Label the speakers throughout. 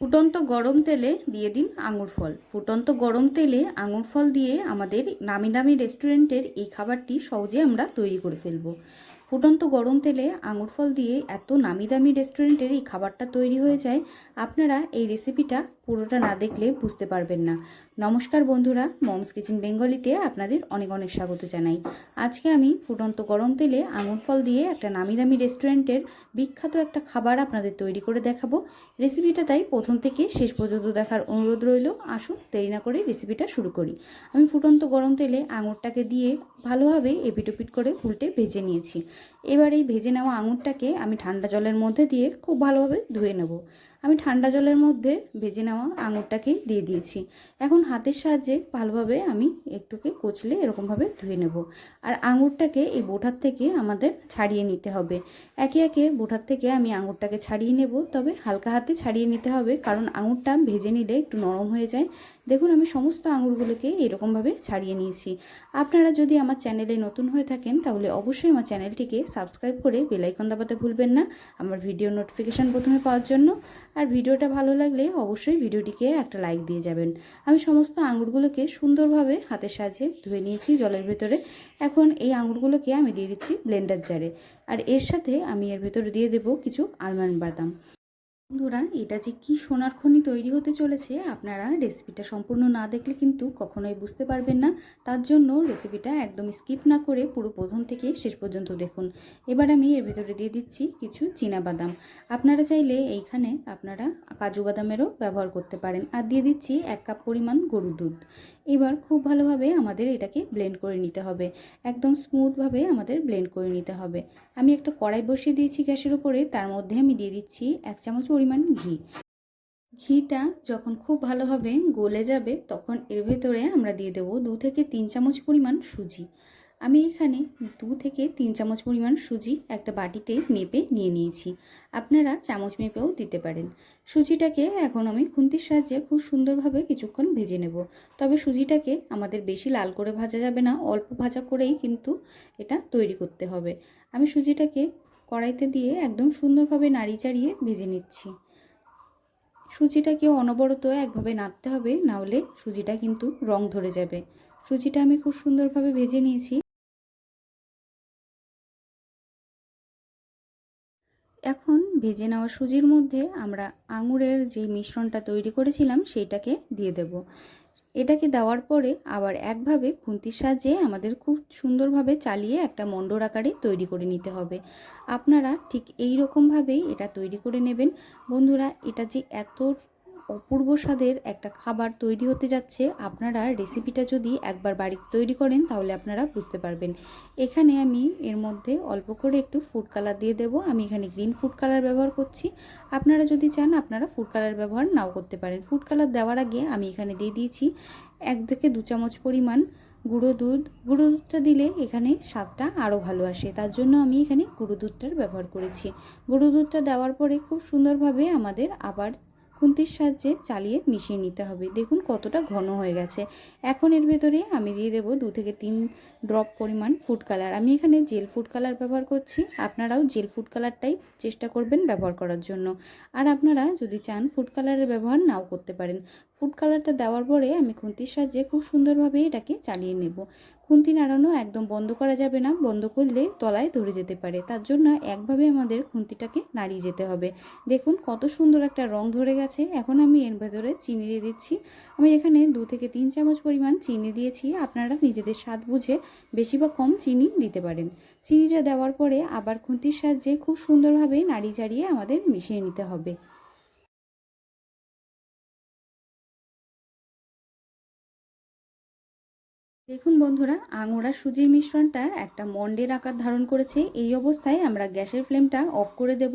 Speaker 1: ফুটন্ত গরম তেলে দিয়ে দিন আঙুর ফল। ফুটন্ত গরম তেলে আঙুর ফল দিয়ে আমাদের নামি দামি রেস্টুরেন্টের এই খাবারটি সহজে আমরা তৈরি করে ফেলব। ফুটন্ত গরম তেলে আঙুর ফল দিয়ে এত নামি দামি রেস্টুরেন্টের এই খাবারটা তৈরি হয়ে যায়, আপনারা এই রেসিপিটা পুরোটা না দেখলে বুঝতে পারবেন না। নমস্কার বন্ধুরা, মমস কিচেন বেঙ্গলিতে আপনাদের অনেক অনেক স্বাগত জানাই। আজকে আমি ফুটন্ত গরম তেলে আঙুর ফল দিয়ে একটা নামি দামি রেস্টুরেন্টের বিখ্যাত একটা খাবার আপনাদের তৈরি করে দেখাবো। রেসিপিটা তাই প্রথম থেকে শেষ পর্যন্ত দেখার অনুরোধ রইল, আসুন দেরি না করে রেসিপিটা শুরু করি। আমি ফুটন্ত গরম তেলে আঙুরটাকে দিয়ে ভালোভাবে এপিটোপিট করে উল্টে ভেজে নিয়েছি। এবার এই ভেজে নেওয়া আঙুরটাকে আমি ঠান্ডা জলের মধ্যে দিয়ে খুব ভালোভাবে ধুয়ে নেব। আমি ঠান্ডা জলের মধ্যে ভেজে নেওয়া আঙুরটাকে দিয়ে দিয়েছি। এখন হাতের সাহায্যে ভালোভাবে আমি একটুকে কচলে এরকমভাবে ধুয়ে নেব। আর আঙুরটাকে এই বোঠার থেকে আমাদের ছাড়িয়ে নিতে হবে। একে একে বোঠার থেকে আমি আঙুরটাকে ছাড়িয়ে নেব, তবে হালকা হাতে ছাড়িয়ে নিতে হবে, কারণ আঙুরটা ভেজে নিলে একটু নরম হয়ে যায়। দেখুন, আমি সমস্ত আঙুরগুলোকে এরকমভাবে ছাড়িয়ে নিয়েছি। আপনারা যদি আমার চ্যানেলে নতুন হয়ে থাকেন, তাহলে অবশ্যই আমার চ্যানেলটিকে সাবস্ক্রাইব করে বেলাইকন দাবাতে ভুলবেন না। আমার ভিডিও নোটিফিকেশান প্রথমে পাওয়ার জন্য। আর ভিডিওটা ভালো লাগলে অবশ্যই ভিডিওটিকে একটা লাইক দিয়ে যাবেন। আমি সমস্ত আঙুরগুলোকে সুন্দরভাবে হাতের সাহায্যে ধুয়ে নিয়েছি জলের ভেতরে। এখন এই আঙুরগুলোকে আমি দিয়ে দিচ্ছি ব্লেন্ডার জারে আর এর সাথে আমি এর ভেতরে দিয়ে দেব কিছু আলমন্ড বাদাম। বন্ধুরা, এটা যে কি সোনার খনি তৈরি হতে চলেছে, আপনারা রেসিপিটা সম্পূর্ণ না দেখলে কিন্তু কখনোই বুঝতে পারবেন না। তার জন্য রেসিপিটা একদম স্কিপ না করে পুরো প্রথম থেকে শেষ পর্যন্ত দেখুন। এবার আমি এর ভেতরে দিয়ে দিচ্ছি কিছু বাদাম আপনারা চাইলে এইখানে আপনারা কাজু বাদামেরও ব্যবহার করতে পারেন। আর দিয়ে দিচ্ছি এক কাপ পরিমাণ গরুর দুধ। এবার খুব ভালোভাবে আমাদের এটাকে ব্লেন্ড করে নিতে হবে। একদম স্মুথভাবে আমাদের ব্লেন্ড করে নিতে হবে। আমি একটা কড়াই বসিয়ে দিয়েছি গ্যাসের উপরে, তার মধ্যে আমি দিয়ে দিচ্ছি এক চামচ পরিমাণ ঘি। ঘিটা যখন খুব ভালোভাবে গলে যাবে, তখন এর ভেতরে আমরা দিয়ে দেবো দু থেকে তিন চামচ পরিমাণ সুজি। আমি এখানে দু থেকে তিন চামচ পরিমাণ সুজি একটা বাটিতে মেপে নিয়ে নিয়েছি। আপনারা চামচ মেপেও দিতে পারেন। সুজিটাকে এখন আমি খুন্তির সাহায্যে খুব সুন্দরভাবে কিছুক্ষণ ভেজে নেব। তবে সুজিটাকে আমাদের বেশি লাল করে ভাজা যাবে না, অল্প ভাজা করেই কিন্তু এটা তৈরি করতে হবে। আমি সুজিটাকে কড়াইতে দিয়ে একদম সুন্দরভাবে নাড়ি চাড়িয়ে ভেজে নিচ্ছি। সুজিটাকে অনবরত একভাবে নাড়তে হবে, নাহলে সুজিটা কিন্তু রং ধরে যাবে। সুজিটা আমি খুব সুন্দরভাবে ভেজে নিয়েছি। এখন ভেজে নেওয়া সুজির মধ্যে আমরা আঙুরের যে মিশ্রণটা তৈরি করেছিলাম, সেইটাকে দিয়ে দেব। এটাকে দেওয়ার পরে আবার একভাবে খুন্তির সাহায্যে আমাদের খুব সুন্দরভাবে চালিয়ে একটা মণ্ডর আকারে তৈরি করে নিতে হবে। আপনারা ঠিক এই রকমভাবেই এটা তৈরি করে নেবেন। বন্ধুরা, এটা যে এত অপূর্ব স্বাদের একটা খাবার তৈরি হতে যাচ্ছে। আপনারা রেসিপিটা যদি একবার বাড়িতে তৈরি করেন, তাহলে আপনারা বুঝতে পারবেন। এখানে আমি এর মধ্যে অল্প করে একটু ফুড কালার দিয়ে দেব। আমি এখানে গ্রিন ফুড কালার ব্যবহার করছি। আপনারা যদি চান, আপনারা ফুড কালার ব্যবহার নাও করতে পারেন। ফুড কালার দেওয়ার আগে আমি এখানে দিয়ে দিয়েছি এক থেকে দু চামচ পরিমাণ গুঁড়ো দুধ। গুঁড়ো দুধটা দিলে এখানে স্বাদটা আরও ভালো আসে। তার জন্য আমি এখানে গুঁড়ো দুধটার ব্যবহার করেছি। গুঁড়ো দুধটা দেওয়ার পরে খুব সুন্দরভাবে আমাদের আবার খুন্তির সাহায্যে চালিয়ে মিশিয়ে নিতে হবে। দেখুন কতটা ঘন হয়ে গেছে। এখন এর ভেতরে আমি দিয়ে দেবো দু থেকে তিন ড্রপ পরিমাণ ফুড কালার। আমি এখানে জেল ফুড কালার ব্যবহার করছি। আপনারাও জেল ফুড কালারটাই চেষ্টা করবেন ব্যবহার করার জন্য। আর আপনারা যদি চান ফুড কালারের ব্যবহার নাও করতে পারেন। ফুড কালারটা দেওয়ার পরে আমি খুন্তির সাহায্যে খুব সুন্দরভাবে এটাকে চালিয়ে নেব। খুন্তি নাড়ানো একদম বন্ধ করা যাবে না, বন্ধ করলে তলায় ধরে যেতে পারে। তার জন্য একভাবে আমাদের খুন্তিটাকে নাড়িয়ে যেতে হবে। দেখুন কত সুন্দর একটা রং ধরে গেছে। এখন আমি এর ভেতরে চিনি দিয়ে দিচ্ছি। আমি এখানে দু থেকে তিন চামচ পরিমাণ চিনি দিয়েছি। আপনারা নিজেদের স্বাদ বুঝে বেশি বা কম চিনি দিতে পারেন। চিনিটা দেওয়ার পরে আবার খুন্তির সাহায্যে খুব সুন্দরভাবে নাড়ি চাড়িয়ে আমাদের মিশিয়ে নিতে হবে। দেখুন বন্ধুরা, আঙুর সুজির মিশ্রণটা একটা মন্ডের আকার ধারণ করেছে। এই অবস্থায় আমরা গ্যাসের ফ্লেমটা অফ করে দেব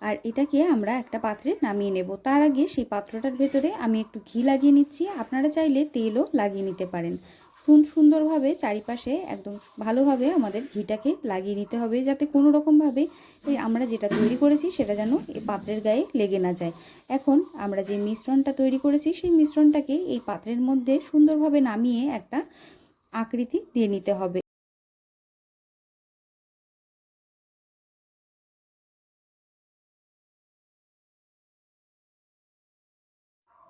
Speaker 1: আর এটাকে আমরা একটা পাত্রে নামিয়ে নেব। তার আগে সেই পাত্রটার ভেতরে আমি একটু ঘি লাগিয়ে নিচ্ছি। আপনারা চাইলে তেলও লাগিয়ে নিতে পারেন। খুব সুন্দরভাবে চারিপাশে একদম ভালোভাবে আমাদের ঘিটাকে লাগিয়ে নিতে হবে যাতে কোনো রকমভাবে এই আমরা যেটা তৈরি করেছি সেটা যেন এই পাত্রের গায়ে লেগে না যায়। এখন আমরা যে মিশ্রণটা তৈরি করেছি সেই মিশ্রণটাকে এই পাত্রের মধ্যে সুন্দরভাবে নামিয়ে একটা আকৃতি দিয়ে নিতে হবে।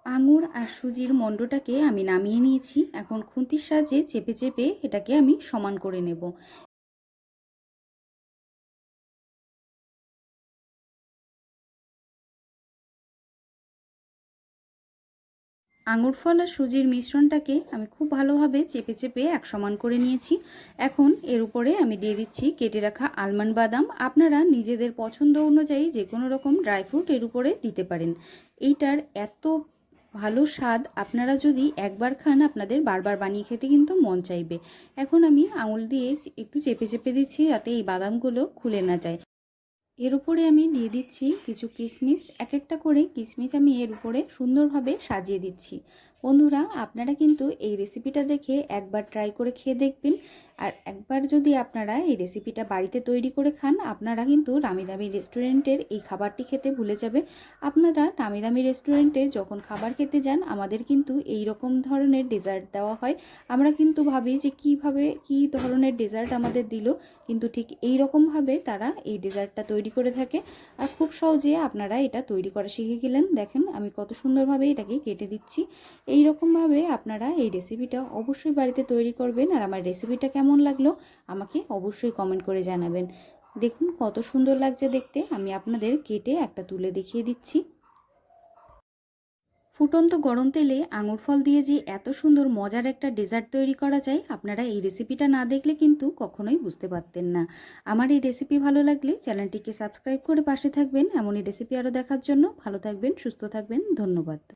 Speaker 1: আঙুর আর সুজির মণ্ডটাকে আমি নামিয়ে নিয়েছি। এখন খুন্তির সাহায্যে চেপে চেপে এটাকে আমি সমান করে নেব। আঙুর ফল আর সুজির মিশ্রণটাকে আমি খুব ভালোভাবে চেপে চেপে এক সমান করে নিয়েছি। এখন এর উপরে আমি দিয়ে দিচ্ছি কেটে রাখা আলমন্ড বাদাম। আপনারা নিজেদের পছন্দ অনুযায়ী যে কোনো রকম ড্রাই ফ্রুট এর উপরে দিতে পারেন। এইটার এত ভালো স্বাদ, আপনারা যদি একবার খান, আপনাদের বারবার বানিয়ে খেতে কিন্তু মন চাইবে। এখন আমি আঙুল দিয়ে একটু চেপে চেপে দিচ্ছি যাতে এই বাদামগুলো খুলে না যায়। এর উপরে আমি দিয়ে দিচ্ছি কিছু কিশমিশ এক একটা করে কিশমিশ আমি এর উপরে সুন্দরভাবে সাজিয়ে দিচ্ছি। বন্ধুরা, আপনারা কিন্তু এই রেসিপিটা দেখে একবার ট্রাই করে খেয়ে দেখবেন। আর একবার যদি আপনারা এই রেসিপিটা বাড়িতে তৈরি করে খান, আপনারা কিন্তু নামি দামি রেস্টুরেন্টের এই খাবারটি খেতে ভুলে যাবে। আপনারা নামি দামি রেস্টুরেন্টে যখন খাবার খেতে যান, আমাদের কিন্তু এই রকম ধরনের ডেজার্ট দেওয়া হয়। আমরা কিন্তু ভাবি যে কীভাবে, কি ধরনের ডেজার্ট আমাদের দিল, কিন্তু ঠিক এই রকমভাবে তারা এই ডেজার্টটা তৈরি করে থাকে। আর খুব সহজে আপনারা এটা তৈরি করা শিখে গেলেন। দেখেন, আমি কত সুন্দরভাবে এটাকে কেটে দিচ্ছি। এই রকমভাবে আপনারা এই রেসিপিটা অবশ্যই বাড়িতে তৈরি করবেন আর আমার রেসিপিটা কেমন লাগল আমাকে অবশ্যই কমেন্ট করে জানাবেন। দেখুন কত সুন্দর লাগছে দেখতে। আমি আপনাদের কেটে একটা তুলে দেখিয়ে দিচ্ছি। ফুটন্ত গরম তেলে আঙুর ফল দিয়ে যে এত সুন্দর মজার একটা ডেজার্ট তৈরি করা যায়, আপনারা এই রেসিপিটা না দেখলে কিন্তু কখনোই বুঝতে পারতেন না। আমার এই রেসিপি ভালো লাগলে চ্যানেলটিকে সাবস্ক্রাইব করে পাশে থাকবেন। এমনই রেসিপি আরও দেখার জন্য ভালো থাকবেন, সুস্থ থাকবেন। ধন্যবাদ।